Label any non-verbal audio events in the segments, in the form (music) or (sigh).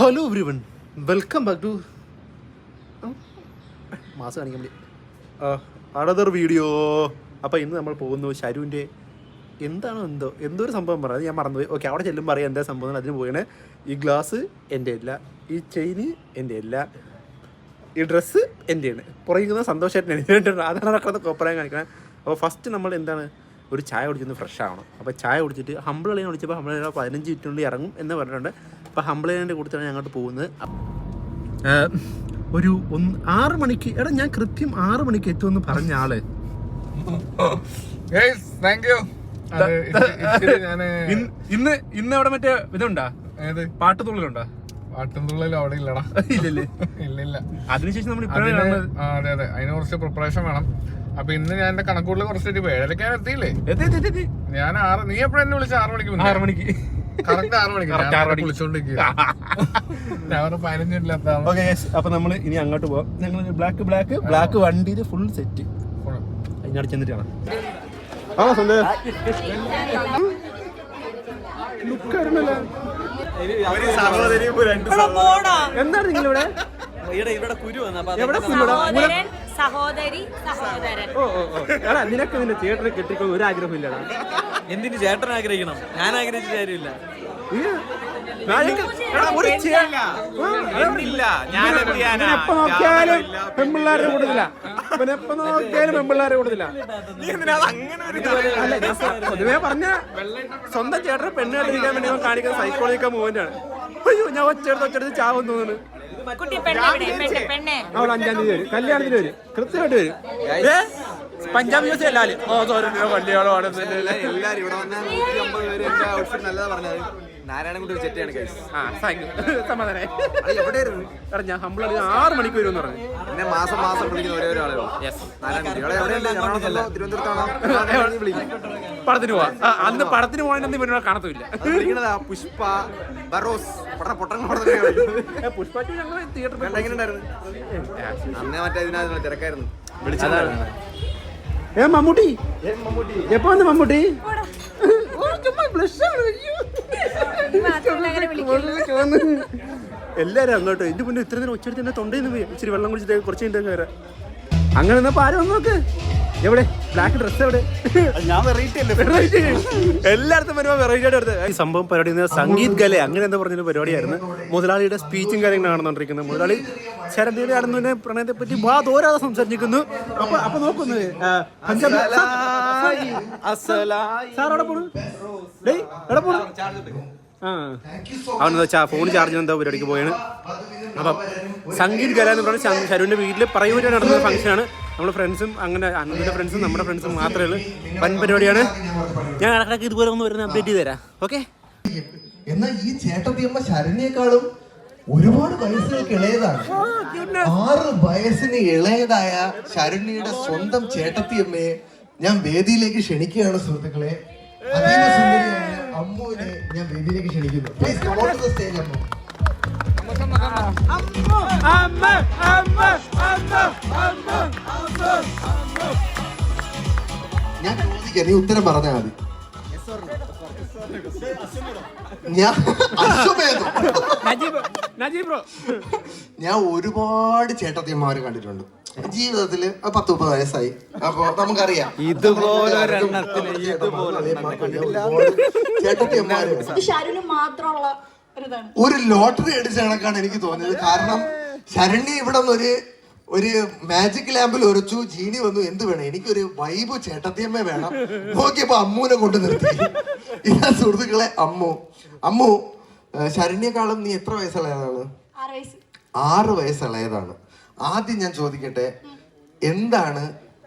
Hello everyone welcome back to മാസം കാണിക്കാൻ വേണ്ടി. വീഡിയോ അപ്പോൾ ഇന്ന് നമ്മൾ പോകുന്നു ഷരുവിന്റെ എന്താണോ എന്തോ എന്തോ ഒരു സംഭവം പറഞ്ഞത് ഞാൻ മറന്നുപോയി. ഓക്കെ അവിടെ ചെല്ലും പറയാം എന്താ സംഭവം എന്ന് അതിന് പോയാണ് ഈ ഗ്ലാസ് എന്റെ അല്ല. ഈ ചെയിന് എന്റെ അല്ല. ഈ ഡ്രസ്സ് എന്റെയാണ് പുറകിക്കുന്ന സന്തോഷമായിട്ടാണ് അതാണ് നടക്കുന്നത് കോപ്പറാൻ കാണിക്കണം. അപ്പോൾ ഫസ്റ്റ് നമ്മൾ എന്താണ്? ഒരു ചായ കുടിച്ചൊന്ന് ഫ്രഷ് ആവണം. അപ്പോൾ ചായ കുടിച്ചിട്ട് ഹമ്പിൾ അളിയെ വിളിച്ചപ്പോൾ ഹമ്പിൾ പതിനഞ്ച് മിനിറ്റിനുള്ളിൽ ഇറങ്ങും എന്ന് പറഞ്ഞിട്ടുണ്ട്. അളിയുടെ കൊടുത്താണ് ഞാൻ അങ്ങോട്ട് പോകുന്നത്. ഒരു ഒന്ന് ആറ് മണിക്ക് എടാ ഞാൻ കൃത്യം ആറ് മണിക്ക് എത്തുമെന്ന് പറഞ്ഞ ആൾ. താങ്ക് യു ഞാൻ ഇന്ന് ഇന്ന് ഇന്ന് അവിടെ മറ്റേ ഇതുണ്ടാ? ഏത്? പാട്ടുതുള്ളിലുണ്ടാ? പാട്ടുംതുള്ളിൽ അവിടെ ഇല്ലടാ. ഇല്ലല്ലേ. ഇല്ല ഇല്ല അതിനുശേഷം നമ്മൾ അതെ അതെ. അതിന് കുറച്ച് പ്രിപ്പറേഷൻ വേണം. അപ്പൊ ഇന്ന് ഞാൻ എന്റെ കണക്കൂട്ടിൽ ഞാൻ എത്തിയില്ലേ? ആറ് നീ എപ്പോഴും എന്നെ വിളിച്ച? ആറ് മണിക്ക് ആറ് മണിക്ക്. ഓക്കെ അപ്പൊ നമ്മൾ ഇനി അങ്ങോട്ട് പോവാം. ഞങ്ങൾ ബ്ലാക്ക് ബ്ലാക്ക് ബ്ലാക്ക് വണ്ടിയിൽ ഫുൾ സെറ്റ് അതിനടുത്ത് ചെന്നിട്ട് കാണാം. ആ എന്താണ് നിങ്ങൾ ഇവിടെ ഇവിടെ കുരു വന്ന എവിടെ കുരുടാ? സഹോദരി സഹോദരൻ. ഓ ഓ ഓ. എടാ നിനക്ക് നിന്റെ തിയേറ്ററിൽ കെട്ടിക്കോ? ഒരു ആഗ്രഹം ഇല്ലടാ. എന്തിന് ചേട്ടൻ ആഗ്രഹിക്കണം? ഞാൻ ആഗ്രഹിച്ച കാര്യമില്ല. ഇത് എപ്പോ നോക്കിയാലും പെമ്പിള്ളാരെ കൂടുതല എപ്പോ നോക്കിയാലും പെമ്പിള്ളാരെ കൂടുതല അല്ല ഞാൻ പൊതുവേ പറഞ്ഞ സ്വന്തം ചേട്ടനെ പെണ്ണ് കണ്ടിരിക്കാൻ വേണ്ടി കാണിക്കുന്ന സൈക്കോളജിക്കൽ മൂവ്മെന്റ് ആണ്. അയ്യോ ഞാൻ ഒച്ചെടുത്ത് ഒച്ചെടുത്ത് ചാവും തോന്നുന്നു. കുട്ടി പെണ്ണെ പെണ്ണെ അവൾ അഞ്ചാം തീയതി വരും. കല്യാണത്തിന് വരും. കൃത്യമായിട്ട് വരും. പഞ്ചാബ് യൂസ് എല്ലാവരും വണ്ടിയാളോ എല്ലാരും ഇവിടെ വന്ന നൂറ്റി അമ്പത് പേര് എന്റെ ഔട്ട്ഫിറ്റ് നല്ലതാ പറഞ്ഞത് നാരായണൻകുട്ടി ഒരു ചെറ്റയാണ് guys. ആ താങ്ക് യു സമാധാനായി. അത് എവിടെയായിരുന്നു? എടാ ഞാൻ ഹമ്പിളി ആറ് മണിക്ക് വരും പറഞ്ഞു. എന്നെ മാസം മാസം വിളിക്കുന്ന ഒരേ ഒരാളേ യെസ് നാരായണൻകുട്ടി. ഇവിടെ എവിടെയുണ്ട്? എറണാകുളത്തോ തിരുവനന്തപുരത്താണോ? നീ വിളിക്കും പടത്തിന് പോവാ. ആ, അന്ന് പടത്തിന് പോകാനൊന്നും ഇവനോട് കാണത്തില്ല വിളിക്കണതാ പുഷ്പ ബറോസ്. പുഷ്പ ഞങ്ങൾ തിയേറ്ററിൽ എങ്ങനെ ഉണ്ടായിരുന്നു അന്നേ മറ്റേ ഇതിനകത്ത് തിരക്കായിരുന്നു. ഏ മമ്മൂട്ടി? എപ്പോ വന്ന് മമ്മൂട്ടി. എല്ലാരും അങ്ങോട്ടോ. എന്റെ മുന്നേ ഇത്ര നേരം ഒച്ചെടുത്ത് എന്നെ തൊണ്ടയിൽ നിന്ന് ഇച്ചിരി വെള്ളം കുടിച്ചിട്ട് കുറച്ച് കഴിഞ്ഞിട്ട് വരാം. അങ്ങനെ ആരും വന്ന് നോക്ക്. എവിടെ? ബ്ലാക്ക് ഡ്രസ് എവിടെ? ഞാൻ വെറൈറ്റി അല്ലേ? വെറൈറ്റി എല്ലായിടത്തും വരുമ്പോൾ വെറൈറ്റി ആയിട്ട് എടുത്ത് ഈ സംഭവം പരിപാടി സംഗീത് ഗല അങ്ങനെ എന്താ പറഞ്ഞൊരു പരിപാടിയായിരുന്നു. മുതലാളിയുടെ സ്പീച്ചും കാര്യങ്ങളും നടന്നുകൊണ്ടിരിക്കുന്നത് മുതലാളി ശരണ്യയുടെ ആടുന്നതിനെ പ്രണയത്തെ പറ്റി വാ തോരാതെ സംസാരിക്കുന്നു അപ്പൊ അപ്പൊ നോക്കുന്നു പഞ്ചാബ് സാർ എവിടെ പോണു. ഡേയ് എവിടെ പോണു? അവനെന്താ വെച്ചാൽ ഫോൺ ചാർജ് എന്താ പരിപാടിക്ക് പോയാണ് അപ്പം സംഗീത് കല എന്ന് പറഞ്ഞാൽ ശരുവിന്റെ വീട്ടിൽ പറയുമ്പോൾ നടന്ന ഫംഗ്ഷനാണ് നമ്മുടെ ഫ്രണ്ട്സും അങ്ങനെ അന്നത്തെ ഫ്രണ്ട്സും നമ്മുടെ ഫ്രണ്ട്സും മാത്രമേ ഉള്ളൂ. വൻ പരിപാടിയാണ്. ഞാൻ ഇടക്കിടക്ക് ഇതുപോലെ ഒന്ന് വരുന്ന അപ്ഡേറ്റ് ചെയ്ത് തരാം. ഓക്കെ എന്നാൽ ഈ ചേട്ടത്തിയമ്മ ശരണ്യേക്കാളും ഒരുപാട് വയസ്സുകൾക്ക് ഇളയതാണ്. ആറ് വയസ്സിന് ഇളയതായ ശരണ്യയുടെ സ്വന്തം ചേട്ടത്തിയമ്മയെ ഞാൻ വേദിയിലേക്ക് ക്ഷണിക്കുകയാണ് സുഹൃത്തുക്കളെ. അതീവ സുന്ദരിയായ. അമ്മുവിനെ ഞാൻ വേദിയിലേക്ക് ക്ഷണിക്കുന്നു. Please come on to the stage Ammu. ഞാൻ ചോദിക്കാം നീ ഉത്തരം പറഞ്ഞാൽ മതി. ഞാൻ ഒരുപാട് ചേട്ടത്തിയന്മാരെ കണ്ടിട്ടുണ്ട്. ജീവിതത്തിൽ പത്ത് മുപ്പത് വയസ്സായി. അപ്പൊ നമുക്കറിയാം. ചേട്ടത്തിയന്മാര് ഇത് ഷാരൂന് മാത്രമുള്ള ഒരിതാണ്. ഒരു ലോട്ടറി അടിച്ച കണക്കാണ് എനിക്ക് തോന്നിയത്. കാരണം ശരണ്യ ഇവിടെ നിന്ന് ഒരു ഒരു മാജിക് ലാമ്പിൽ ഉരച്ചു ജീനി വന്നു. എന്ത് വേണം? എനിക്കൊരു വൈബ് ചേട്ടത്തിയമ്മ വേണം. നോക്കിയപ്പോ അമ്മൂനെ കൊണ്ട് നിർത്തി. ഇതാ സുഹൃത്തുക്കളെ അമ്മു. അമ്മു ഏഹ് ശരണ്യക്കാളും നീ എത്ര വയസ്സുള്ളതാണ് ആറ് വയസ്സ്. ആറ് വയസ്സുള്ളതാണ് ആദ്യം ഞാൻ ചോദിക്കട്ടെ എന്താണ്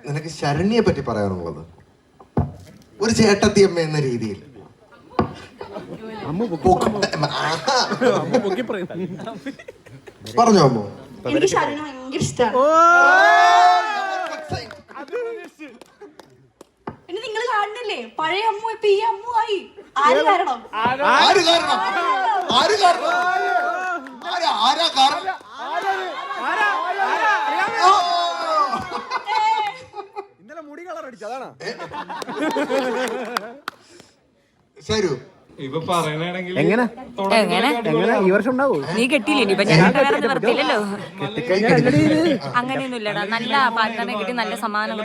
നിനക്ക് ശരണ്യെ പറ്റി പറയാനുള്ളത്? ഒരു ചേട്ടത്തിയമ്മ എന്ന രീതിയിൽ. പറഞ്ഞോ അമ്മോ. എനിക്ക് ഷാരൂന് ഭയങ്കര ഇഷ്ടമാണ് പിന്നെ നിങ്ങൾ കാണുന്നില്ലേ? പഴയ അമ്മു ഇപ്പൊ ഈ അമ്മു ആയി. ആര് കാരണം? ആര്? കാരണം? ആര്? കാരണം? ആരാ? ആരാ കാരണം. ഇന്നലെ മുടി കളർ അടിച്ചു അതാണ്. ശരു. എങ്ങനെ? എങ്ങനെ? എങ്ങനെ? ഈ വർഷം ഉണ്ടാവോ? നീ കെട്ടിയില്ലേ? അങ്ങനെയൊന്നും ഇല്ലടാ നല്ല പാർട്ട്ണറെ കിട്ടി. നല്ല സമാനം.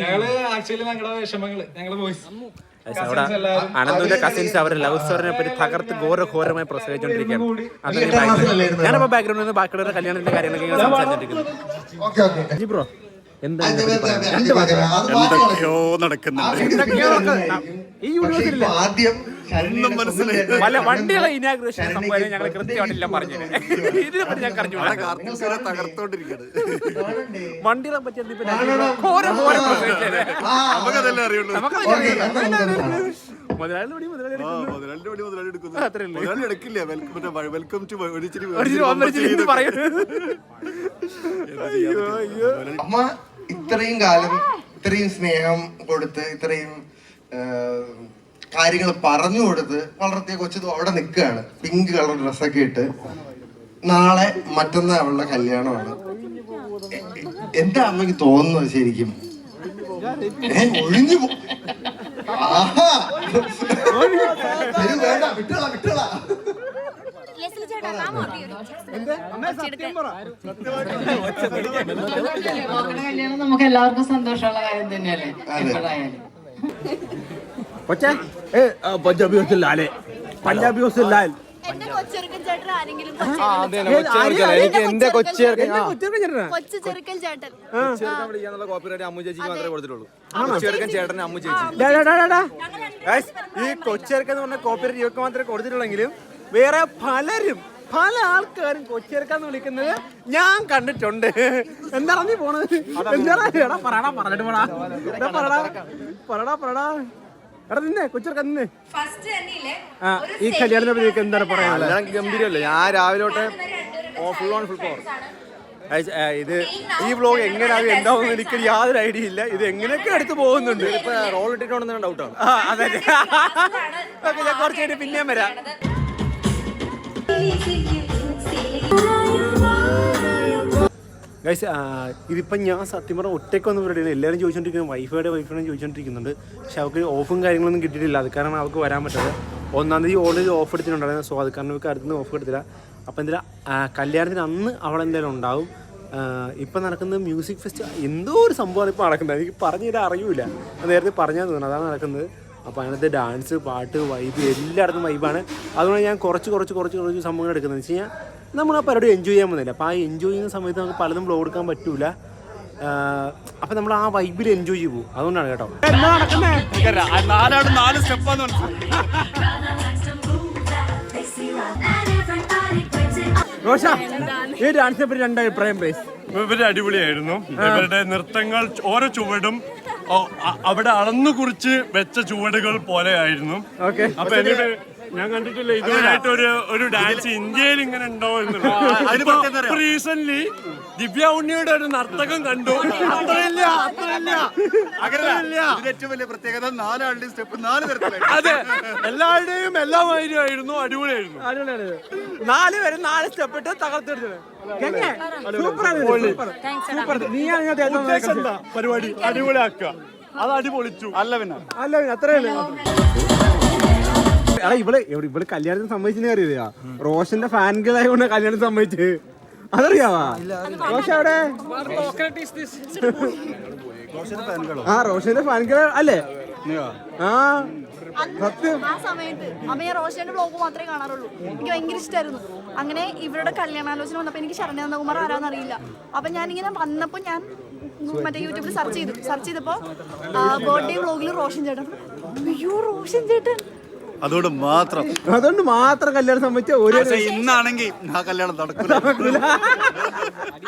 ഞങ്ങൾ ആക്ച്വലി ഞങ്ങളുടെ വിഷമങ്ങൾ. ഞങ്ങൾ ബോയ്സ് അവിടെ അനന്തുവിന്റെ കസിൻസ് അവർ ലവ് സ്റ്റോറിനെ പറ്റി തകർത്ത് ഘോരഘോരമായി പ്രസവിച്ചുകൊണ്ടിരിക്കുകയാണ് അത്. ഞാൻ background- ബാക്ക്ഗ്രൗണ്ടിൽ നിന്ന് ബാക്കിയുള്ള കല്യാണത്തിന്റെ കാര്യങ്ങളൊക്കെ സംസാരിച്ചിരിക്കുന്നു. ഓക്കെ ഓക്കെ ബ്രോ എന്താ നടക്കുന്നുണ്ട്. ഈ യൂണിവേഴ്സിറ്റിയിലെ ആദ്യം പല വണ്ടികളെ ഇനാഗ്രേഷൻ സംഭവം ഞങ്ങൾ കൃത്യമായിട്ടില്ല പറഞ്ഞു ഇതിനെ പറ്റി ഞാൻ അറിഞ്ഞു വണ്ടികളെ പറ്റി. മുതലാളി മുതലാളി എടുക്കുന്നു. വെൽക്കം ടു അയ്യോ. അമ്മ ഇത്രയും കാലം ഇത്രയും സ്നേഹം കൊടുത്ത് ഇത്രയും കാര്യങ്ങൾ പറഞ്ഞു കൊടുത്ത് വളർത്തിയ കൊച്ചു അവിടെ നിൽക്കുകയാണ്. പിങ്ക് കളർ ഡ്രസ്സൊക്കെ ഇട്ട് നാളെ മറ്റന്നാൾ അവളുടെ കല്യാണമാണ്. എന്റെ അമ്മയ്ക്ക് തോന്നുന്നത് ശരിക്കും. ഒഴിഞ്ഞു നമുക്ക് എല്ലാവർക്കും സന്തോഷമുള്ള കാര്യം തന്നെയല്ലേ. എപ്പോഴായാലും. കൊച്ചേ? ഏ ആ, പഞ്ചാബി ഹോസ്റ്റൽ ലാലേ പഞ്ചാബി ഹോസ്റ്റൽ ലാൽ എന്റെ കൊച്ചെറുക്കൻ ചേട്ടൻ. ആരെങ്കിലും എനിക്ക് എന്റെ കൊച്ചേർക്കൻ കൊച്ചു ചെറുക്കൻ ചേട്ടൻ. വിളിക്കാന്നുള്ള കോപ്പിറൈറ്റ് അമ്മു ചേച്ചിക്ക് മാത്രമേ കൊടുത്തിട്ടുള്ളൂ. കൊച്ചേർക്കൻ ചേട്ടനെ അമ്മു ചേച്ചി ഡാ, ഡാ, ഡാ, ഡാ, ഡാ. Guys, ഈ കൊച്ചേർക്കെന്ന് പറഞ്ഞ കോപ്പിറൈറ്റ് ഇവർക്ക് മാത്രമേ കൊടുത്തിട്ടുള്ളെങ്കിലും വേറെ പലരും പല ആൾക്കാരും കൊച്ചേർക്കാന്ന് വിളിക്കുന്നത് ഞാൻ കണ്ടിട്ടുണ്ട്. എന്താണ് നീ പോണത്? എന്താടാ എടാ പറടാ പറഞ്ഞിട്ട് പോടാ. എടാ പറടാ. പറടാ പറടാ. എടാ നിന്നെ കൊച്ചേർക്ക നിന്നെ. ആ ഈ കല്യാണത്തെ പറ്റി എന്താണ് പറയാനുള്ളത്? കല്യാണം ഗംഭീരല്ലേ ഞാൻ രാവിലെ തൊട്ട് ഫുൾ ഓൺ ഫുൾ പവർ ഇത് ഈ വ്ലോഗ് എങ്ങനെയാവും എന്താവും എനിക്ക് യാതൊരു ഐഡിയ ഇല്ല. ഇത് എങ്ങനെയൊക്കെ അടുത്ത് പോകുന്നുണ്ട്? ഇപ്പൊ റോൾ ഇട്ടിട്ടുണ്ടെന്ന് ഡൗട്ടാണ് അതെ. (laughs) ഞാൻ കുറച്ച് കഴിഞ്ഞ് പിന്നെയും വരാം. ഗൈസ് ഇതിപ്പം ഞാൻ സത്യം പറഞ്ഞാൽ ഒറ്റയ്ക്കൊന്നും പരിപാടിയാണ് എല്ലാവരും ചോദിച്ചോണ്ടിരിക്കുന്നത് വൈഫൈയുടെ വൈഫൈയുടെ ചോദിച്ചോണ്ടിരിക്കുന്നുണ്ട്. പക്ഷെ അവർക്ക് ഓഫും കാര്യങ്ങളൊന്നും കിട്ടിയിട്ടില്ല. അത് കാരണം അവർക്ക് വരാൻ പറ്റാതെ ഒന്നാം തീയതി ഓൾറെഡി ഓഫ് എടുത്തിട്ടുണ്ടായിരുന്നു. സോ അത് കാരണം ഇവർക്ക് അടുത്തുനിന്ന് ഓഫ് എടുത്തില്ല. അപ്പം എന്തായാലും കല്യാണത്തിന് അന്ന് അവിടെ എന്തായാലും ഉണ്ടാവും. ഇപ്പം നടക്കുന്നത് മ്യൂസിക് ഫെസ്റ്റ് എന്തോ ഒരു സംഭവമാണ് ഇപ്പോൾ നടക്കുന്നത്. എനിക്ക് പറഞ്ഞു തരാൻ അറിയില്ല. നേരത്തെ പറഞ്ഞാൽ തോന്നുന്നു. അതാണ് നടക്കുന്നത്. അപ്പോൾ അതിനകത്ത് ഡാൻസ് പാട്ട് വൈബ് എല്ലായിടത്തും വൈബാണ് അതുകൊണ്ട് ഞാൻ കുറച്ച് കുറച്ച് കുറച്ച് കുറച്ച് സംഭവങ്ങൾ എടുക്കുന്നത്. വെച്ച് കഴിഞ്ഞാൽ നമ്മൾ ആ പരിപാടി എൻജോയ് ചെയ്യാൻ വന്നില്ല അപ്പോൾ ആ എൻജോയ് ചെയ്യുന്ന സമയത്ത് നമുക്ക് പലതും ബ്ലോ എടുക്കാൻ പറ്റൂല. അപ്പം നമ്മൾ ആ വൈബിൽ എൻജോയ് ചെയ്യു. പോകും അതുകൊണ്ടാണ് കേട്ടോ. നാലാട് നാല് സ്റ്റെപ്പാന്ന് റോഷ ഈ ഡാൻസിനെ പറ്റി രണ്ട് അഭിപ്രായം പ്ലേസ് ഇവർ അടിപൊളിയായിരുന്നു. ഇവരുടെ നൃത്തങ്ങൾ ഓരോ ചുവടും അവിടെ അളന്നു കുറിച്ച് വെച്ച ചുവടുകൾ പോലെ ആയിരുന്നു ഓക്കെ അപ്പൊ എന്നിട്ട് ഞാൻ കണ്ടിട്ടില്ല ഇതുവരായിട്ട് ഒരു ഒരു ഡാൻസ് ഇന്ത്യയിൽ ഇങ്ങനെ ഉണ്ടോ എന്നുള്ളത്. റീസെന്റ് ദിവ്യ ഉണ്ണിയുടെ ഒരു നർത്തകം കണ്ടു. അത്രയില്ല അത്രയില്ല. അത്രയില്ല. ഏറ്റവും വലിയ പ്രത്യേകത നാലാളുടെയും സ്റ്റെപ്പ് നാല് തരത്തിലായിരുന്നു അതെ എല്ലാവരുടെയും എല്ലാമായിരുന്നു അടിപൊളിയായിരുന്നു. നാല് പേര് നാല് സ്റ്റെപ്പ് ഇട്ട് തകർത്തെടുത്തത് പരിപാടി. അടിപൊളിയാക്കുക. അത് അടിപൊളിച്ചു. അല്ല പിന്നെ അല്ല പിന്നെ അത്രയല്ലേ എടാ ഇവൾ ഇവൾ കല്യാണത്തിന് സമ്മതിച്ചെന്ന് അറിയാ റോഷന്റെ ഫാൻകളായതുകൊണ്ട് കല്യാണം സമ്മതിച്ച്. അതറിയാവാ? റോഷ അവിടെ ആ റോഷന്റെ ഫാൻകൾ അല്ലേ? ആ. സത്യം. ആ സമയത്ത് അമ്മ ഞാൻ റോഷന്റെ ബ്ലോഗ് മാത്രമേ കാണാറുള്ളൂ. എനിക്ക് ഭയങ്കര ഇഷ്ടമായിരുന്നു അങ്ങനെ ഇവരുടെ കല്യാണാലോചന വന്നപ്പോൾ എനിക്ക് ശരണ്യ നന്ദകുമാർ ആരാന്ന് അറിയില്ല. അപ്പൊ ഞാനിങ്ങനെ വന്നപ്പോൾ ഞാൻ മറ്റേ യൂട്യൂബിൽ സെർച്ച് ചെയ്തു. സെർച്ച് ചെയ്തപ്പോൾ ബർത്ത്ഡേ വ്ളോഗിൽ റോഷൻ ചേട്ടൻ. അയ്യോ റോഷൻ ചേട്ടൻ. അതുകൊണ്ട് മാത്രം. അതുകൊണ്ട് മാത്രം കല്യാണം സമ്മതിച്ച ഒരു ഇന്നാണെങ്കിൽ ആ കല്യാണം നടക്കില്ല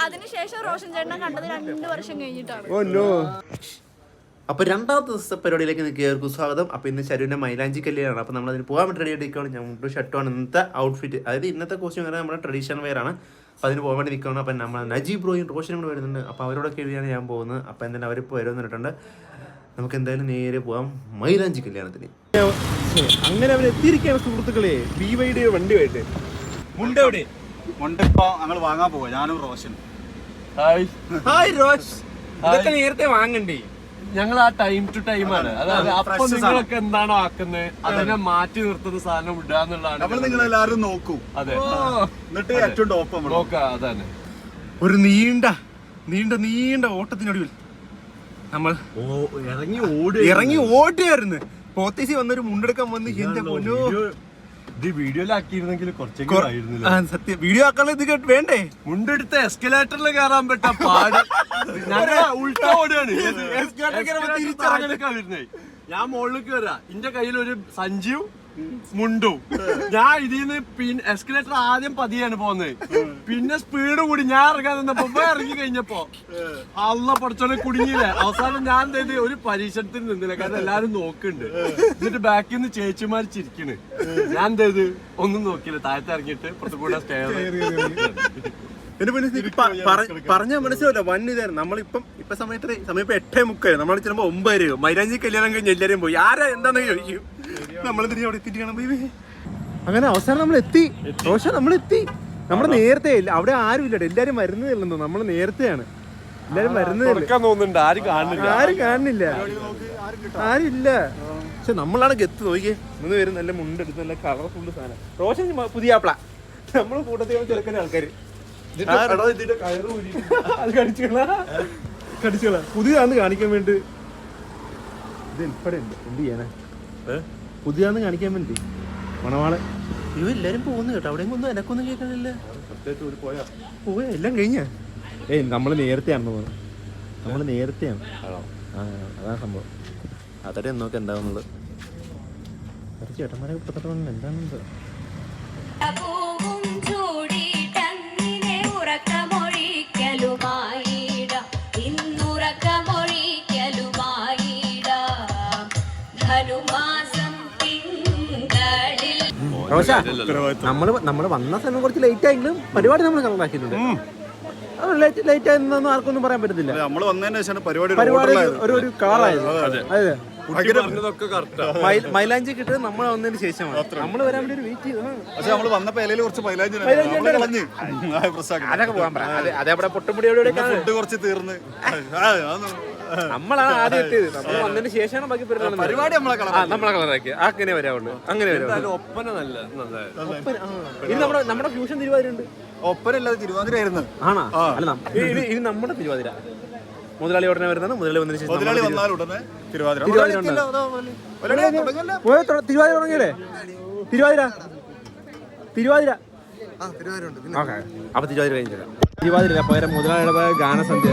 അതിനുശേഷം റോഷൻ ചേട്ടനെ കണ്ടത് രണ്ടു വർഷം കഴിഞ്ഞിട്ടാണ്. Oh no. അപ്പോൾ രണ്ടാമത്തെ ദിവസത്തെ പരിപാടിയിലേക്ക് നിങ്ങൾക്ക് സ്വാഗതം. അപ്പോൾ ഇന്ന് ശരുവിന്റെ മൈലാഞ്ചി കല്യാണമാണ് അപ്പോൾ നമ്മൾ അതിന് പോകാൻ വേണ്ടി റെഡി ആയിട്ടാണ് ഞാൻ മുണ്ടും ഷർട്ടുമാണ് ഇന്നത്തെ ഔട്ട്ഫിറ്റ് അതായത് ഇന്നത്തെ കോസ്റ്റ്യൂം പറയുന്നത് നമ്മുടെ ട്രഡീഷണൽ വെയർ ആണ്. അപ്പോൾ അതിന് പോകാൻ വേണ്ടി നിൽക്കുകയാണ്. അപ്പം നമ്മൾ നജീബ് ബ്രോയും റോഷനും കൂടെ വരുന്നുണ്ട്. അപ്പോൾ അവരോടൊക്കെ എഴുതിയാണ് ഞാൻ പോകുന്നത്. അപ്പോൾ എന്തായാലും അവരിപ്പോൾ വരുന്നിട്ടുണ്ട് നമുക്ക് എന്തായാലും നേരെ പോവാം. മൈലാഞ്ചി കല്യാണത്തിന്. അങ്ങനെ അവർ എത്തിയിരിക്കുകയാണ് സുഹൃത്തുക്കളെ. ബി വൈയുടെ വണ്ടിയായിട്ട്. മുണ്ടെവിടെ മുണ്ടിപ്പോ ഞങ്ങൾ വാങ്ങാൻ പോവാ. ഞാനും റോഷൻ. ഹായ്. ഹായ് റോഷ് ഇതൊക്കെ നേരത്തെ വാങ്ങണ്ടേ? ഞങ്ങൾ ആ ടൈം ടു ടൈം ആണ്. അതായത് അപ്പൊ നിങ്ങളൊക്കെ എന്താണോ ആക്കുന്നത് അതിനെ മാറ്റി നിർത്തുന്ന സാധനം ഇടുക നമ്മൾ എന്നുള്ളതാണ് നിങ്ങൾ എല്ലാവരും നോക്കൂ. അതെ. എന്നിട്ട് ഏറ്റവും ടോപ്പ് നോക്കാം അതാണ്. ഒരു നീണ്ട നീണ്ട നീണ്ട ഓട്ടത്തിനൊടുവിൽ നമ്മൾ ഇറങ്ങി ഓടി ഇറങ്ങി ഓടിയായിരുന്നു പോത്തേസി വന്നൊരു മുണ്ടെടുക്കാൻ വന്ന് എന്റെ പൊന്നു. ഇത് വീഡിയോയിലാക്കിയിരുന്നെങ്കിൽ കുറച്ചൊക്കെ കൊ- ആയിരുന്നില്ല? ആ, സത്യം. വീഡിയോ ആക്കാനുള്ള ഇത് കേട്ട് വേണ്ടേ? മുണ്ടെടുത്ത് എസ്കലേറ്ററിൽ കയറാൻ പറ്റ പാട്. ഉൾട്ട ഓടുകയാണ് ഞാൻ മുകളിലേക്ക് വരാ. എന്റെ കയ്യിൽ ഒരു സഞ്ജീവ് മുണ്ടും. ഞാൻ ഇതിന്ന് പിന്നെ എസ്കലേറ്റർ ആദ്യം പതിയാണ് പോകുന്നത് പിന്നെ സ്പീഡ് കൂടി. ഞാൻ ഇറങ്ങാൻ നിന്നപ്പോ ഇറങ്ങി കഴിഞ്ഞപ്പോ അള്ള പഠിച്ചോനെ കുടുങ്ങിയില്ലേ? അവസാനം ഞാൻ എന്ത് ഒരു പരീക്ഷണത്തിൽ നിന്നില്ല. കാരണം എല്ലാരും നോക്കുന്നുണ്ട്. എന്നിട്ട് ബാക്കിൽ നിന്ന് ചേച്ചിമാർ ചിരിക്കണ്. ഞാൻ എന്ത് ഒന്നും നോക്കിയില്ല. താഴത്തെ ഇറങ്ങിയിട്ട് പുറത്തു കൂടെ സ്റ്റെയർ എന്റെ പിന്നെ പറഞ്ഞ മനസ്സിലല്ല വൻ ഇതായിരുന്നു നമ്മളിപ്പം ഇപ്പൊ സമയത്ത് സമയം ഇപ്പൊ എട്ടേ മുക്കായിരുന്നു നമ്മൾ ചിലപ്പോ ഒമ്പത് രൂപ മൈരാഞ്ചി കല്യാണം കഴിഞ്ഞ് എല്ലാരും പോയി. ആരാ എന്താന്ന് ചോദിക്കും നമ്മൾ തിരികെ അവിടെ അങ്ങനെ അവസാനം നമ്മൾ എത്തി. റോഷ നമ്മൾ എത്തി നമ്മൾ നേരത്തെ അവിടെ ആരും ഇല്ല എല്ലാരും വരുന്നതേ ഉള്ളൂ നമ്മൾ നേരത്തെയാണ്. എല്ലാരും വരുന്നതേ ആരും കാണുന്നില്ല. ആരും കാണുന്നില്ല. ആരും ഇല്ല പക്ഷെ നമ്മളാണ് ഗത്ത്. നോക്കിയേ. മൂന്ന് വരും നല്ല മുണ്ടെടുത്ത് നല്ല കളർഫുൾ സാധനം. റോഷൻ പുതിയ ആപ്പിള. നമ്മൾ കൂട്ടത്തിൽ ചെറുക്കുന്ന ആൾക്കാര്. അത് കടിച്ചുകളാ. കടിച്ചുകളാ. പുതിയതാന്ന് കാണിക്കാൻ വേണ്ടി. ഇത് എന്ത് ചെയ്യാനാ? പുതിയതാന്ന് കാണിക്കാൻ വേണ്ടി. മണവാളെ ഇവ എല്ലാരും പോകുന്നു കേട്ടോ. അവിടെയും ഒന്നും എനക്കൊന്നും കേൾക്കണില്ല. പോയാ? എല്ലാം കഴിഞ്ഞ. ഏയ് നമ്മൾ നേരത്തെയാണെന്ന് തോന്നുന്നു. നമ്മൾ നേരത്തെയാണ്. ആ അതാണ് സംഭവം. അതടെ നോക്കി എന്താവുന്നത് ചേട്ടന്മാരെ ഇപ്പത്തെ എന്താണെന്ന്? റോഷ നമ്മൾ നമ്മൾ വന്ന സമയം കുറച്ച് ലേറ്റ് ആയെങ്കിലും പരിപാടി നമ്മൾ കളറാക്കിയിട്ടുണ്ട് ലേറ്റ് ലേറ്റ് ആയെന്നൊന്നും ആർക്കൊന്നും പറയാൻ പറ്റത്തില്ല. നമ്മൾ വന്നതിന് പരിപാടി ഒരു ഒരു കാറായിരുന്നു അതെ പറഞ്ഞതൊക്കെ കറക്റ്റാ മൈ- മൈലാഞ്ചി കിട്ടുന്നത് നമ്മൾ വന്നതിന് ശേഷമാണ്. നമ്മൾ വരാൻ വേണ്ടി ഒരു വെയിറ്റ് ചെയ്തു. പക്ഷെ നമ്മൾ വന്നപ്പോ ഇലയിൽ കുറച്ച് മൈലാഞ്ചി അതൊക്കെ പോകാൻ പറയാം അതെ അതേപോലെ പൊട്ടുമുടിയോടെ ഫുഡ് കുറച്ച് തീർന്ന്. നമ്മളാണ് ആദ്യം എത്തിയത് നമ്മൾ വന്നതിന് ശേഷമാണ് ബാക്കി പെരുന്നാൾ പരിപാടി നമ്മളെ കളറാക്കി. അങ്ങനെ വരാവുള്ളൂ. അങ്ങനെ വരാവുള്ളൂ. ഒപ്പന നല്ല ഇനി നമ്മുടെ നമ്മുടെ ഫ്യൂഷൻ തിരുവാതിര ഉണ്ട് ഒപ്പനല്ലാതെ തിരുവാതിര ആയിരുന്നു ആണോ അല്ല ഇത് ഇനി നമ്മുടെ തിരുവാതിര. മുതലാളി ഉടനെ വരുന്നത് മുതലാളി വന്നതിന് ശേഷം തിരുവാതിര. തിരുവാതിര പോയോ? തുടങ്ങിയല്ലേ? തിരുവാതിര. തിരുവാതിര. ഓക്കെ. അപ്പൊ തിരുവാതിര കഴിഞ്ഞില്ല തിരുവാതിര പകരം മുതലാളിയുടെ ഗാനസന്ധ്യ.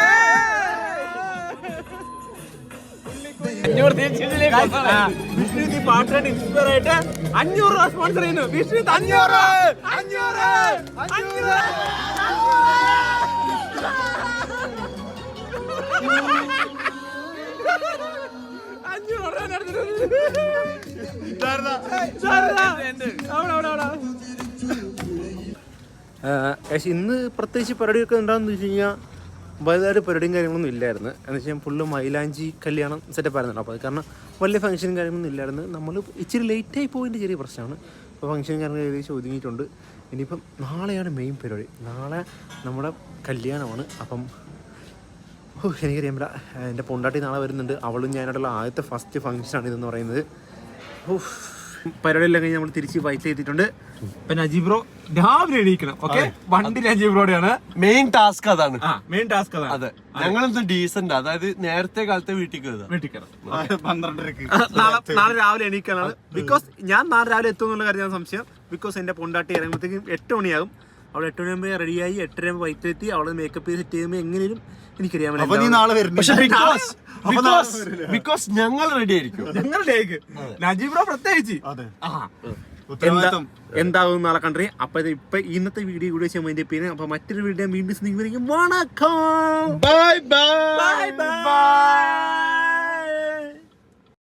കഥയല്ല വിഷ്ണു ഈ പാട്ടായിട്ട് ഇൻസ്പയർ ആയിട്ട് അഞ്ഞൂറ് രൂപ സ്പോൺസർ ചെയ്യുന്നു. വിഷ്ണു അഞ്ഞൂറ് അഞ്ഞൂറ് അഞ്ഞൂറ്. അഞ്ഞൂറ് ഇന്ന് പ്രത്യേകിച്ച് പരിപാടിയൊക്കെ ഉണ്ടാകുന്ന വെച്ച് കഴിഞ്ഞാൽ വലുതായിട്ട് പരിപാടിയും കാര്യങ്ങളൊന്നും ഇല്ലായിരുന്നു. എന്ന് വെച്ചാൽ ഫുള്ള് മൈലാഞ്ചി കല്യാണം സെറ്റപ്പ് ആയിരുന്നു അപ്പോൾ അത് കാരണം വലിയ ഫംഗ്ഷനും കാര്യങ്ങളൊന്നും ഇല്ലായിരുന്നു. നമ്മൾ ഇച്ചിരി ലേറ്റായി പോയതിന്റെ ചെറിയ പ്രശ്നമാണ്. അപ്പോൾ ഫംഗ്ഷൻ കാര്യങ്ങൾ ഏകദേശം ഒതുങ്ങിയിട്ടുണ്ട്. ഇനിയിപ്പം നാളെയാണ് മെയിൻ പരിപാടി. നാളെ നമ്മുടെ കല്യാണമാണ്. അപ്പം ഓ എനിക്കറിയാൻ പറ്റില്ല. എന്റെ പൊണ്ടാട്ടി നാളെ വരുന്നുണ്ട്. അവളും ഞാനായിട്ടുള്ള ആദ്യത്തെ ഫസ്റ്റ് ഫംഗ്ഷനാണ് ഇതെന്ന് പറയുന്നത്. ഓ പരിപാടിയെല്ലാം കഴിഞ്ഞ് നമ്മൾ തിരിച്ച് വൈറ്റ് എത്തിയിട്ടുണ്ട്. ഇപ്പം നജീബ് ബ്രോ രാവിലെ എണീക്കണം ഓക്കെ വണ്ടി നജീബ് ബ്രോയാണ് മെയിൻ ടാസ്ക് അതാണ്. ആ മെയിൻ ടാസ്ക് അതാണ്. അതെ. ഞങ്ങളെന്ത് ഡീസന്റ് അതായത് നേരത്തെ കാലത്തെ വീട്ടിൽ കയറുക. വീട്ടിൽ പന്ത്രണ്ടരക്ക്. നാളെ നാളെ രാവിലെ എണീക്കാനാണ്. ബിക്കോസ് ഞാൻ നാളെ രാവിലെ എത്തും എന്നുള്ള കാര്യം ഞാൻ സംശയം. ബിക്കോസ് എന്റെ പൊണ്ടാട്ടി ഇറങ്ങുമ്പോഴത്തേക്കും എട്ട് മണിയാകും. അവൾ എട്ട് മണിയാകുമ്പോൾ റെഡിയായി എട്ടര വൈറ്റെത്തി വൈറ്റ് എത്തി അവളെ മേക്കപ്പ് ചെയ്ത് സെറ്റ് ചെയ്യുമ്പോൾ എങ്ങനെയും എനിക്കറിയാൻ അപ്പൊ നീ നാളെ വരുന്നു പക്ഷെ ബിക്കോസ് ബിക്കോസ് ബിക്കോസ് ഞങ്ങൾ റെഡി ആയിരിക്കും. ഞങ്ങളുടെ നജീബ് ബ്രോ പ്രത്യേകിച്ച്. എന്താവും നാളെ കണ്ടറി അപ്പൊ ഇത് ഇപ്പൊ ഇന്നത്തെ വീഡിയോ കൂടി വെച്ചാൽ മൈൻഡ് പിന്നെ അപ്പൊ മറ്റൊരു വീഡിയോ വീണ്ടും നിങ്ങൾ വണക്കം. Bye bye